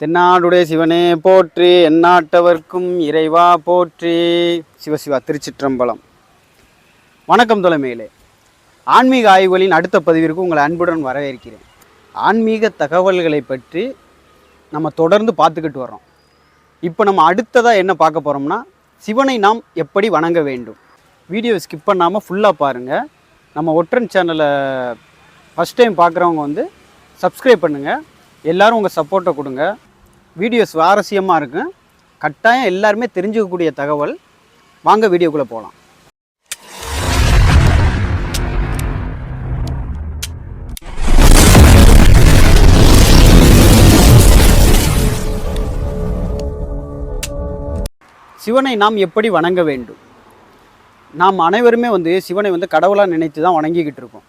தென்னாடுடைய சிவனே போற்றி எந்நாட்டவர்க்கும் இறைவா போற்றி. சிவசிவா திருச்சிற்றம்பலம். வணக்கம் தொலைமையிலே. ஆன்மீக ஆய்வுகளின் அடுத்த பதிவிற்கு உங்களை அன்புடன் வரவேற்கிறேன். ஆன்மீக தகவல்களை பற்றி நம்ம தொடர்ந்து பார்த்துக்கிட்டு வர்றோம். இப்போ நம்ம அடுத்ததாக என்ன பார்க்க போகிறோம்னா சிவனை நாம் எப்படி வணங்க வேண்டும்? வீடியோ ஸ்கிப் பண்ணாமல் ஃபுல்லாக பாருங்கள் நம்ம ஒற்றன் சேனலை ஃபஸ்ட் டைம் பார்க்குறவங்க வந்து சப்ஸ்கிரைப் பண்ணுங்கள் எல்லோரும் உங்கள் சப்போர்ட்டை கொடுங்க. வீடியோ சுவாரஸ்யமாக இருக்கும் கட்டாயம் எல்லாருமே தெரிஞ்சுக்கக்கூடிய தகவல். வாங்க வீடியோக்குள்ளே போகலாம் சிவனை நாம் எப்படி வணங்க வேண்டும்? நாம் அனைவருமே வந்து சிவனை வந்து கடவுளாக நினைத்து தான் வணங்கிக்கிட்டு இருக்கோம்.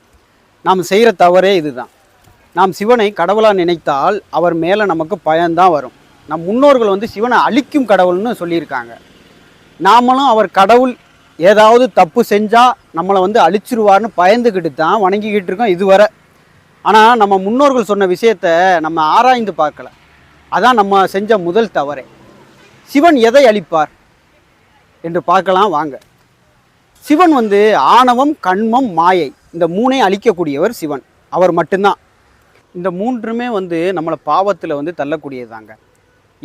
நாம் செய்கிற தவறே இதுதான். நாம் சிவனை கடவுளாக நினைத்தால் அவர் மேலே நமக்கு பயம்தான் வரும். நம் முன்னோர்கள் வந்து சிவனை அழிக்கும் கடவுள்னு சொல்லியிருக்காங்க. நாமளும் அவர் கடவுள் ஏதாவது தப்பு செஞ்சால் நம்மளை வந்து அழிச்சிருவார்னு பயந்துக்கிட்டு தான் வணங்கிக்கிட்டு இருக்கோம் இதுவரை. ஆனால் நம்ம முன்னோர்கள் சொன்ன விஷயத்த நம்ம ஆராய்ந்து பார்க்கல. அதான் நம்ம செஞ்ச முதல் தவறே. சிவன் எதை அழிப்பார் என்று பார்க்கலாம் வாங்க. சிவன் வந்து ஆணவம் கண்மம் மாயை. இந்த மூனை அழிக்கக்கூடியவர் சிவன். அவர் மட்டும்தான். இந்த மூன்றுமே வந்து நம்மளை பாவத்தில் வந்து தள்ளக்கூடியதாங்க.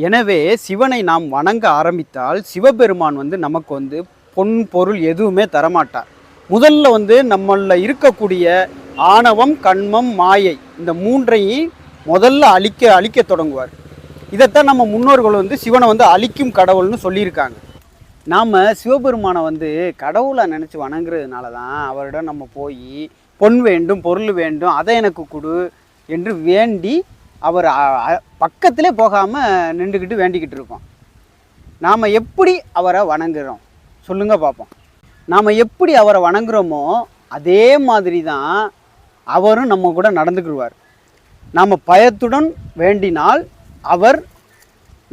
எனவே சிவனை நாம் வணங்க ஆரம்பித்தால் சிவபெருமான் வந்து நமக்கு வந்து பொன் பொருள் எதுவுமே தரமாட்டார். முதல்ல வந்து நம்மளில் இருக்கக்கூடிய ஆணவம் கண்மம் மாயை இந்த மூன்றையும் முதல்ல அழிக்க அழிக்க தொடங்குவார். இதைத்தான் நம்ம முன்னோர்கள் வந்து சிவனை வந்து அழிக்கும் கடவுள்னு சொல்லியிருக்காங்க. நாம் சிவபெருமானை வந்து கடவுளாக நினச்சி வணங்குறதுனால தான் அவரிடம் நம்ம போய் பொன் வேண்டும் பொருள் வேண்டும் அதை எனக்கு கொடு என்று வேண்டி அவர் பக்கத்திலே போகாமல் நின்றுக்கிட்டு வேண்டிக்கிட்டு இருக்கோம். நாம் எப்படி அவரை வணங்குகிறோம் சொல்லுங்க பார்ப்போம் நாம் எப்படி அவரை வணங்குறோமோ அதே மாதிரி தான் அவரும் நம்ம கூட நடந்துக்கிடுவார். நாம் பயத்துடன் வேண்டினால் அவர்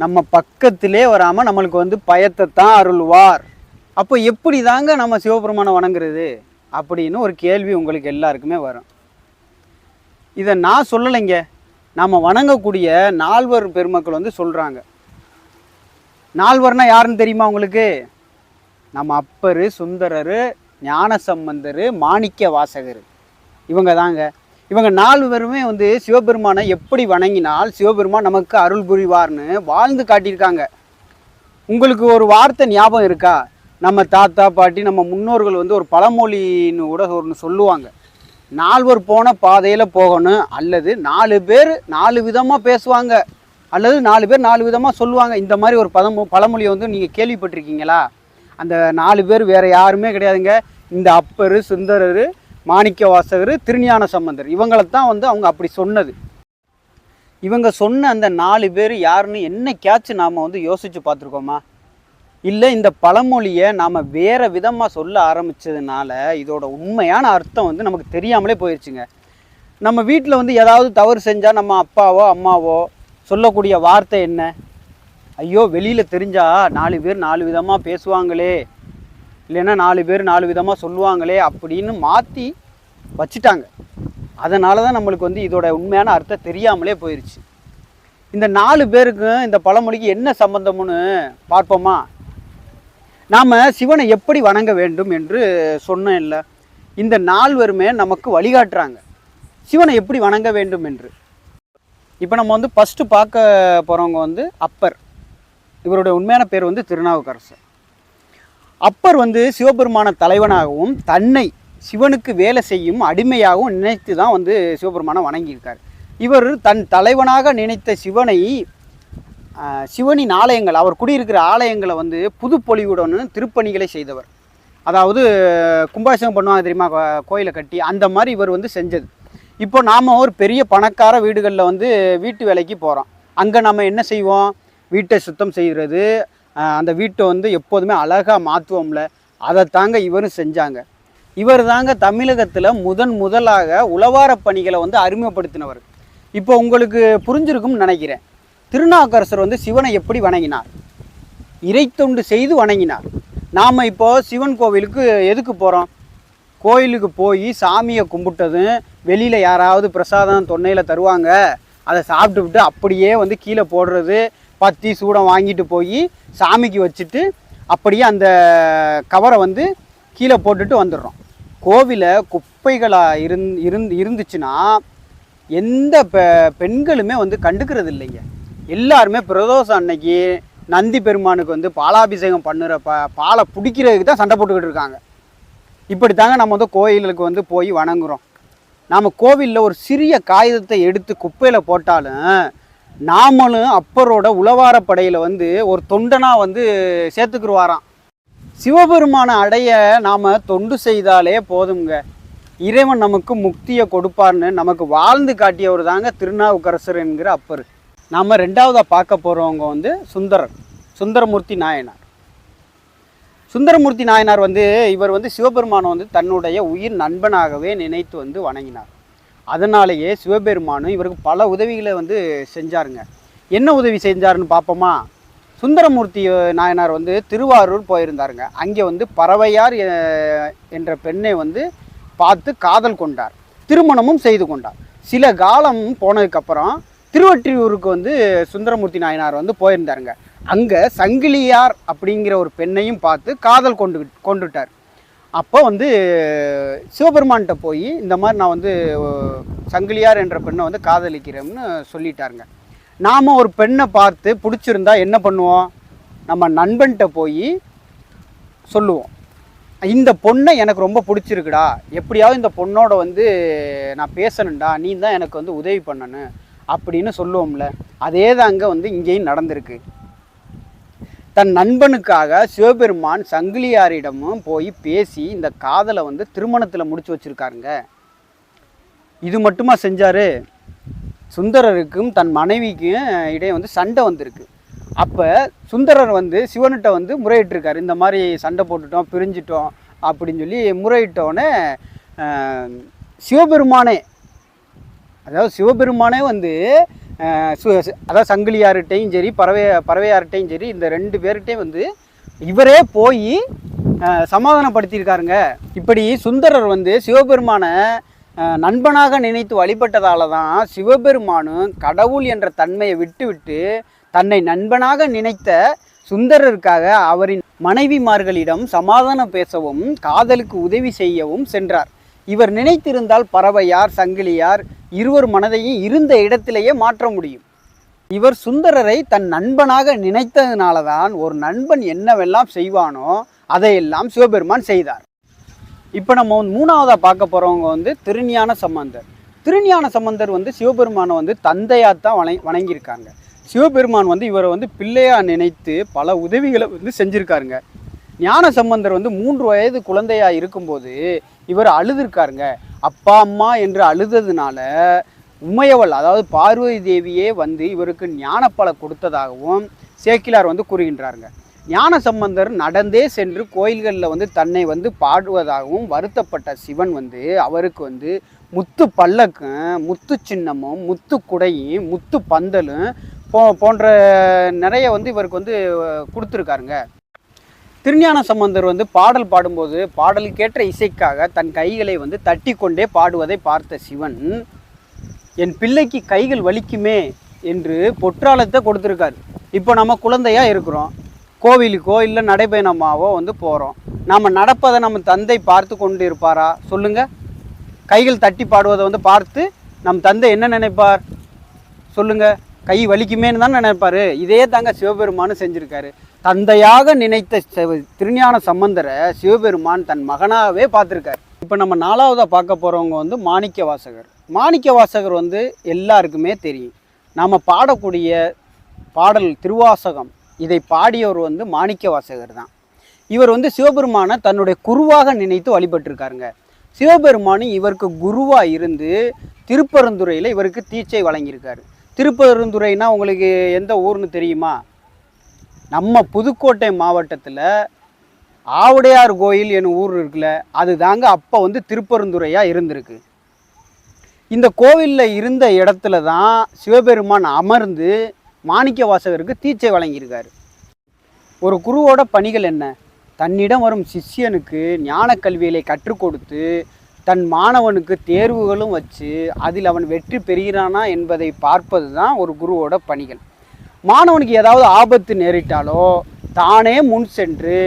நம்ம பக்கத்திலே வராமல் நம்மளுக்கு வந்து பயத்தை தான் அருள்வார். அப்போ எப்படி தாங்க நம்ம சிவபெருமானை வணங்குறது? அப்படின்னு ஒரு கேள்வி உங்களுக்கு எல்லாருக்குமே வரும். இதை நான் சொல்லலைங்க. நாம் வணங்கக்கூடிய நால்வர் பெருமக்கள் வந்து சொல்கிறாங்க நால்வர்னா யாருன்னு தெரியுமா உங்களுக்கு? நம்ம அப்பர் சுந்தரர் ஞானசம்பந்தர் மாணிக்க வாசகர். இவங்க தாங்க. இவங்க நாலு பேருமே வந்து சிவபெருமானை எப்படி வணங்கினால் சிவபெருமான் நமக்கு அருள் புரிவார்னு வாழ்ந்து காட்டியிருக்காங்க. உங்களுக்கு ஒரு வார்த்தை ஞாபகம் இருக்கா? நம்ம தாத்தா பாட்டி நம்ம முன்னோர்கள் வந்து ஒரு பழமொழின்னு கூட ஒன்று சொல்லுவாங்க. நால்வர் போன பாதையில் போகணும். அல்லது நாலு பேர் நாலு விதமாக பேசுவாங்க. அல்லது நாலு பேர் நாலு விதமாக சொல்லுவாங்க. இந்த மாதிரி ஒரு பதம் பழமொழியை வந்து நீங்கள் கேள்விப்பட்டிருக்கீங்களா? அந்த நாலு பேர் வேறு யாருமே கிடையாதுங்க. இந்த அப்பர் சுந்தரர் மாணிக்க வாசகர் திருஞான சம்பந்தர். இவங்களை தான் வந்து அவங்க அப்படி சொன்னது. இவங்க சொன்ன அந்த நாலு பேர் யாருன்னு என்னைக்காச்சும் நாம் வந்து யோசித்து பார்த்துருக்கோமா? இல்லை இந்த பழமொழியை நாம் வேறு விதமாக சொல்ல ஆரம்பித்ததுனால இதோட உண்மையான அர்த்தம் வந்து நமக்கு தெரியாமலே போயிடுச்சுங்க நம்ம வீட்டில் வந்து ஏதாவது தவறு செஞ்சால் நம்ம அப்பாவோ அம்மாவோ சொல்லக்கூடிய வார்த்தை என்ன? ஐயோ வெளியில் தெரிஞ்சால் நாலு பேர் நாலு விதமாக பேசுவாங்களே. இல்லைன்னா நாலு பேர் நாலு விதமாக சொல்லுவாங்களே அப்படின்னு மாற்றி வச்சுட்டாங்க. அதனால தான் நம்மளுக்கு வந்து இதோட உண்மையான அர்த்தம் தெரியாமலே போயிடுச்சு இந்த நாலு பேருக்கும் இந்த பழமொழிக்கு என்ன சம்பந்தம்னு பார்ப்போமா? நாம் சிவனை எப்படி வணங்க வேண்டும் என்று சொன்னேன் இல்லை இந்த நால்வருமே நமக்கு வழிகாட்டுறாங்க. சிவனை எப்படி வணங்க வேண்டும் என்று. இப்போ நம்ம வந்து ஃபஸ்ட்டு பார்க்க போகிறவங்க வந்து அப்பர். இவருடைய உண்மையான பேர் வந்து திருநாவுக்கரசர். அப்பர் வந்து சிவபெருமான தலைவனாகவும் தன்னை சிவனுக்கு வேலை செய்யும் அடிமையாகவும் நினைத்து தான் வந்து சிவபெருமானை வணங்கியிருக்கார். இவர் தன் தலைவனாக நினைத்த சிவனை சிவனின் ஆலயங்கள் அவர் குடியிருக்கிற ஆலயங்களை வந்து புதுப்பொலிவுடன் திருப்பணிகளை செய்தவர். அதாவது கும்பாபிஷேகம் பண்ணுவாங்க தெரியுமா கோ- கோயிலை கட்டி அந்த மாதிரி இவர் வந்து செஞ்சது. இப்போ நாம் ஒரு பெரிய பணக்கார வீடுகளில் வந்து வீட்டு வேலைக்கு போகிறோம் அங்கே நம்ம என்ன செய்வோம்? வீட்டை சுத்தம் செய்கிறது அந்த வீட்டை வந்து எப்போதுமே அழகாக மாற்றுவோம்ல அதை தாங்க இவரும் செஞ்சாங்க. இவர் தாங்க தமிழகத்தில் முதன் முதலாக உழவார பணிகளை வந்து அறிமுகப்படுத்தினவர். இப்போ உங்களுக்கு புரிஞ்சிருக்கும்னு நினைக்கிறேன். திருநாக்கரசர் வந்து சிவனை எப்படி வணங்கினார்? இறைத்தொண்டு செய்து வணங்கினார். நாம் இப்போ சிவன் கோவிலுக்கு எதுக்கு போகிறோம் கோயிலுக்கு போய் சாமியை கும்பிட்டதும் வெளியில் யாராவது பிரசாதம் தொன்னையில் தருவாங்க அதை சாப்பிட்டுவிட்டு அப்படியே வந்து கீழே போடுறது பத்தி சூடம் வாங்கிட்டு போய் சாமிக்கு வச்சுட்டு அப்படியே அந்த கவரை வந்து கீழே போட்டுட்டு வந்துடுறோம். கோவிலை குப்பைகளாக இருந் இருந்து இருந்துச்சுன்னா எந்த பெ பெண்களுமே வந்து கண்டுக்கிறது இல்லைங்க எல்லாருமே பிரதோஷம் அன்னைக்கு நந்தி பெருமானுக்கு வந்து பாலாபிஷேகம் பண்ணுற ப பாலை பிடிக்கிறதுக்கு தான் சண்டை போட்டுக்கிட்டு இருக்காங்க. இப்படி தாங்க நம்ம வந்து கோயிலுக்கு வந்து போய் வணங்குறோம். நாம் கோவிலில் ஒரு சிறிய காகிதத்தை எடுத்து குப்பையில் போட்டாலும் நாமளும் அப்பரோட உளவாரப்படையில் வந்து ஒரு தொண்டனாக வந்து சேர்த்துக்குருவாராம். சிவபெருமானை அடைய நாம் தொண்டு செய்தாலே போதுங்க இறைவன் நமக்கு முக்தியை கொடுப்பார்னு நமக்கு வாழ்ந்து காட்டியவர் தாங்க திருநாவுக்கரசர் என்கிற அப்பர். நாம் ரெண்டாவதாக பார்க்க போகிறவங்க வந்து சுந்தரர் சுந்தரமூர்த்தி நாயனார். சுந்தரமூர்த்தி நாயனார் வந்து இவர் வந்து சிவபெருமானை வந்து தன்னுடைய உயிர் நண்பனாகவே நினைத்து வந்து வணங்கினார். அதனாலேயே சிவபெருமானும் இவருக்கு பல உதவிகளை வந்து செஞ்சாருங்க. என்ன உதவி செஞ்சாருன்னு பார்ப்போமா? சுந்தரமூர்த்தி நாயனார் வந்து திருவாரூர் போயிருந்தாருங்க. அங்கே வந்து பறவையார் என்ற பெண்ணை வந்து பார்த்து காதல் கொண்டார். திருமணமும் செய்து கொண்டார். சில காலம் போனதுக்கப்புறம் திருவற்றியூருக்கு வந்து சுந்தரமூர்த்தி நாயனார் வந்து போயிருந்தாருங்க. அங்கே சங்கிலியார் அப்படிங்கிற ஒரு பெண்ணையும் பார்த்து காதல் கொண்டு கொண்டுட்டார். அப்போ வந்து சிவபெருமான்கிட்ட போய் இந்த மாதிரி நான் வந்து சங்கிலியார் என்ற பெண்ணை வந்து காதலிக்கிறேன்னு சொல்லிட்டாருங்க. நாம் ஒரு பெண்ணை பார்த்து பிடிச்சிருந்தா என்ன பண்ணுவோம்? நம்ம நண்பன்கிட்ட போய் சொல்லுவோம். இந்த பொண்ணை எனக்கு ரொம்ப பிடிச்சிருக்குடா. எப்படியாவது இந்த பொண்ணோட வந்து நான் பேசணும்டா. நீ தான் எனக்கு வந்து உதவி பண்ணணும் அப்படின்னு சொல்லுவோம்ல அதே தாங்க வந்து இங்கேயும் நடந்திருக்கு. தன் நண்பனுக்காக சிவபெருமான் சங்கிலியாரிடமும் போய் பேசி இந்த காதலை வந்து திருமணத்தில் முடிச்சு வச்சுருக்காருங்க. இது மட்டுமா செஞ்சார்? சுந்தரருக்கும் தன் மனைவிக்கும் இடையே வந்து சண்டை வந்திருக்கு. அப்போ சுந்தரர் வந்து சிவன்கிட்ட வந்து முறையிட்டிருக்காரு இந்த மாதிரி சண்டை போட்டுட்டோம் பிரிஞ்சிட்டோம் அப்படின்னு சொல்லி முறையிட்டோன்னே சிவபெருமானே அதாவது சிவபெருமானே வந்து சு- அதாவது சங்கிலியார்கிட்டையும் சரி பறவை பறவையார்கிட்டையும் சரி இந்த ரெண்டு பேர்கிட்டையும் வந்து இவரே போய் சமாதானப்படுத்தியிருக்காருங்க. இப்படி சுந்தரர் வந்து சிவபெருமானை நண்பனாக நினைத்து வழிபட்டதால தான் சிவபெருமானும் கடவுள் என்ற தன்மையை விட்டுவிட்டு தன்னை நண்பனாக நினைத்த சுந்தரருக்காக அவரின் மனைவிமார்களிடம் சமாதானம் பேசவும் காதலுக்கு உதவி செய்யவும் சென்றார். இவர் நினைத்திருந்தால் பறவையார் சங்கிலியார் இருவர் மனதையும் இருந்த இடத்திலேயே மாற்ற முடியும். இவர் சுந்தரரை தன் நண்பனாக நினைத்ததுனால தான் ஒரு நண்பன் என்னவெல்லாம் செய்வானோ அதையெல்லாம் சிவபெருமான் செய்தார். இப்போ நம்ம வந்து மூணாவதாக பார்க்க போகிறவங்க வந்து திருஞான சம்பந்தர். திருஞான சம்பந்தர் வந்து சிவபெருமானை வந்து தந்தையாக தான் வணங் வணங்கியிருக்காங்க. சிவபெருமான் வந்து இவரை வந்து பிள்ளையாக நினைத்து பல உதவிகளை வந்து செஞ்சுருக்காருங்க. ஞான சம்பந்தர் வந்து மூன்று வயது குழந்தையா இருக்கும்போது இவர் அழுதுருக்காருங்க. அப்பா அம்மா என்று அழுததுனால உமையவள் அதாவது பார்வதி தேவியே வந்து இவருக்கு ஞானப்பழ கொடுத்ததாகவும் சேக்கிலார் வந்து கூறுகின்றாருங்க. ஞான சம்பந்தர் நடந்தே சென்று கோயில்களில் வந்து தன்னை வந்து பாடுவதாகவும் வருத்தப்பட்ட சிவன் வந்து அவருக்கு வந்து முத்து பல்லக்கும் முத்து சின்னமும் முத்து குடையும் முத்து பந்தலும் போ போன்ற நிறைய வந்து இவருக்கு வந்து கொடுத்துருக்காருங்க. திருஞான சம்பந்தர் வந்து பாடல் பாடும்போது பாடலுக்கேற்ற இசைக்காக தன் கைகளை வந்து தட்டி கொண்டே பாடுவதை பார்த்த சிவன் என் பிள்ளைக்கு கைகள் வலிக்குமே என்று பொற்றாளத்தை கொடுத்துருக்காரு. இப்போ நம்ம குழந்தையாக இருக்கிறோம். கோவிலுக்கோ இல்லை நடைபயணமாகவோ வந்து போகிறோம் நாம் நடப்பதை நம்ம தந்தை பார்த்து கொண்டு இருப்பாரா சொல்லுங்கள் கைகள் தட்டி பாடுவதை வந்து பார்த்து நம் தந்தை என்ன நினைப்பார்? சொல்லுங்கள் கை வலிக்குமேன்னு தான் நினைப்பாரு? இதே தாங்க சிவபெருமானு செஞ்சுருக்காரு. தந்தையாக நினைத்த திருஞான சம்பந்தரை சிவபெருமான் தன் மகனாகவே பார்த்துருக்காரு. இப்போ நம்ம நாலாவதாக பார்க்க போகிறவங்க வந்து மாணிக்க வாசகர். மாணிக்க வாசகர் வந்து எல்லாருக்குமே தெரியும். நாம் பாடக்கூடிய பாடல் திருவாசகம் இதை பாடியவர் வந்து மாணிக்க வாசகர் தான். இவர் வந்து சிவபெருமானை தன்னுடைய குருவாக நினைத்து வழிபட்டிருக்காருங்க. சிவபெருமானும் இவருக்கு குருவாக இருந்து திருப்பரந்துறையில் இவருக்கு தீட்சை வழங்கியிருக்காரு. திருப்பரந்துறைனா உங்களுக்கு எந்த ஊர்னு தெரியுமா? நம்ம புதுக்கோட்டை மாவட்டத்தில் ஆவுடையார் கோயில் எனும் ஊர் இருக்குல்ல அது தாங்க அப்போ வந்து திருப்பெருந்துறையாக இருந்திருக்கு. இந்த கோவிலில் இருந்த இடத்துல தான் சிவபெருமான் அமர்ந்து மாணிக்க வாசகருக்கு தீட்சை வழங்கியிருக்காரு. ஒரு குருவோட பணிகள் என்ன? தன்னிடம் வரும் சிஷ்யனுக்கு ஞான கல்விகளை கற்றுக் கொடுத்து தன் மாணவனுக்கு தேர்வுகளும் வச்சு அதில் அவன் வெற்றி பெறுகிறானா என்பதை பார்ப்பது தான் ஒரு குருவோட பணிகள். மாணவனுக்கு ஏதாவது ஆபத்து நேரிட்டாலோ தானே முன் சென்று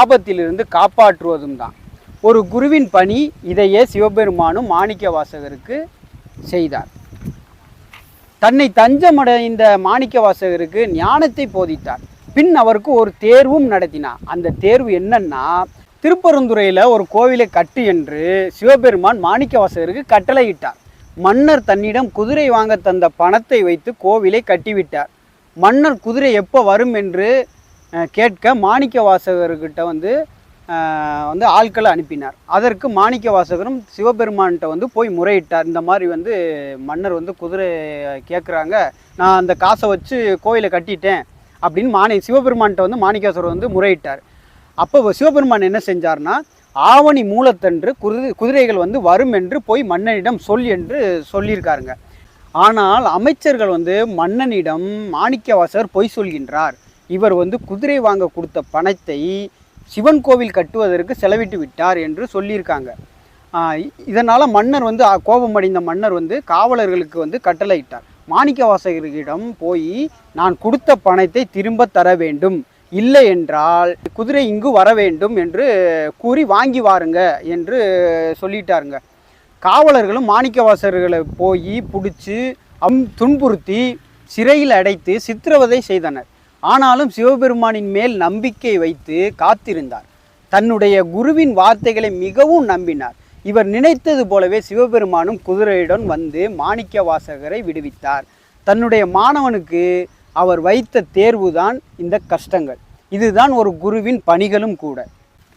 ஆபத்திலிருந்து காப்பாற்றுவதும் தான். ஒரு குருவின் பணி இதையே சிவபெருமானும் மாணிக்க வாசகருக்கு செய்தார். தன்னை தஞ்சமடைந்த மாணிக்க வாசகருக்கு ஞானத்தை போதித்தார். பின் அவருக்கு ஒரு தேர்வும் நடத்தினார். அந்த தேர்வு என்னன்னா திருப்பரந்துறையில் ஒரு கோவிலை கட்டு என்று சிவபெருமான் மாணிக்க வாசகருக்கு கட்டளையிட்டார். மன்னர் தன்னிடம் குதிரை வாங்க தந்த பணத்தை வைத்து கோவிலை கட்டிவிட்டார். மன்னர் குதிரை எப்போ வரும் என்று கேட்க மாணிக்க வாசகர்கிட்ட வந்து வந்து ஆட்களை அனுப்பினார். அதற்கு மாணிக்க வாசகரும் சிவபெருமான்கிட்ட வந்து போய் முறையிட்டார். இந்த மாதிரி வந்து மன்னர் வந்து குதிரை கேட்குறாங்க. நான் அந்த காசை வச்சு கோயிலை கட்டிட்டேன் அப்படின்னு மாணி சிவபெருமான்கிட்ட வந்து மாணிக்காசுரர் வந்து முறையிட்டார். அப்போ சிவபெருமான் என்ன செஞ்சார்னா ஆவணி மூலத்தன்று குதிரை குதிரைகள் வந்து வரும் என்று போய் மன்னனிடம் சொல் என்று சொல்லியிருக்காருங்க. ஆனால் அமைச்சர்கள் வந்து மன்னனிடம் மாணிக்கவாசகர் பொய் சொல்கின்றார். இவர் வந்து குதிரை வாங்க கொடுத்த பணத்தை சிவன் கோவில் கட்டுவதற்கு செலவிட்டு விட்டார் என்று சொல்லியிருக்காங்க. இதனால் மன்னர் வந்து கோபமடைந்த மன்னர் வந்து காவலர்களுக்கு வந்து கட்டளையிட்டார். மாணிக்கவாசகரிடம் போய் நான் கொடுத்த பணத்தை திரும்ப தர வேண்டும். இல்லை என்றால் குதிரை இங்கு வர வேண்டும் என்று கூறி வாங்கி வாருங்க என்று சொல்லிட்டாருங்க. காவலர்களும் மாணிக்கவாசகர்களை போய் பிடிச்சி அம் துன்புறுத்தி சிறையில் அடைத்து சித்திரவதை செய்தனர். ஆனாலும் சிவபெருமானின் மேல் நம்பிக்கை வைத்து காத்திருந்தார். தன்னுடைய குருவின் வார்த்தைகளை மிகவும் நம்பினார். இவர் நினைத்தது போலவே சிவபெருமானும் குதிரையுடன் வந்து மாணிக்க வாசகரை விடுவித்தார். தன்னுடைய மாணவனுக்கு அவர் வைத்த தேர்வுதான் இந்த கஷ்டங்கள். இதுதான் ஒரு குருவின் பணிகளும் கூட.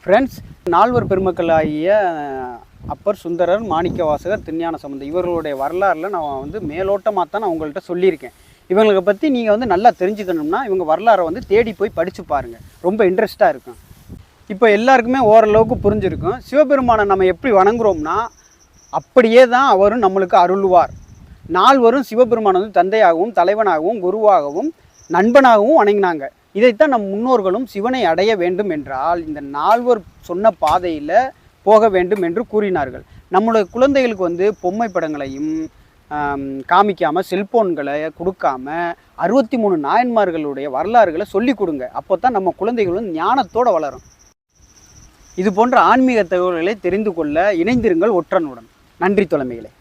ஃப்ரெண்ட்ஸ் நால்வர் பெருமக்களாகிய அப்பர் சுந்தரர் மாணிக்க வாசகர் திருஞான சம்பந்தம் இவர்களுடைய வரலாறில் நான் வந்து மேலோட்டமாக தான் நான் உங்கள்கிட்ட சொல்லியிருக்கேன். இவங்களை பற்றி நீங்கள் வந்து நல்லா தெரிஞ்சுக்கணும்னா இவங்க வரலாறை வந்து தேடி போய் படித்து பாருங்கள் ரொம்ப இன்ட்ரெஸ்ட்டாக இருக்கும். இப்போ எல்லாருக்குமே ஓரளவுக்கு புரிஞ்சிருக்கும். சிவபெருமானை நம்ம எப்படி வணங்குறோம்னா அப்படியே தான் அவரும் நம்மளுக்கு அருள்வார். நால்வரும் சிவபெருமான் வந்து தந்தையாகவும் தலைவனாகவும் குருவாகவும் நண்பனாகவும் வணங்கினாங்க. இதைத்தான் நம் முன்னோர்களும் சிவனை அடைய வேண்டும் என்றால் இந்த நால்வர் சொன்ன பாதையில் போக வேண்டும் என்று கூறினார்கள். நம்முடைய குழந்தைகளுக்கு வந்து பொம்மை படங்களையும் காமிக்காமல் செல்ஃபோன்களை செல்போன்களை கொடுக்காம அறுபத்தி மூணு நாயன்மார்களுடைய வரலாறுகளை சொல்லி கொடுங்க. அப்போ தான் நம்ம குழந்தைகள் வந்து ஞானத்தோடு வளரும். இது போன்ற ஆன்மீக தகவல்களை தெரிந்து கொள்ள இணைந்திருங்கள் ஒற்றனுடன். நன்றி தொலைமைகளே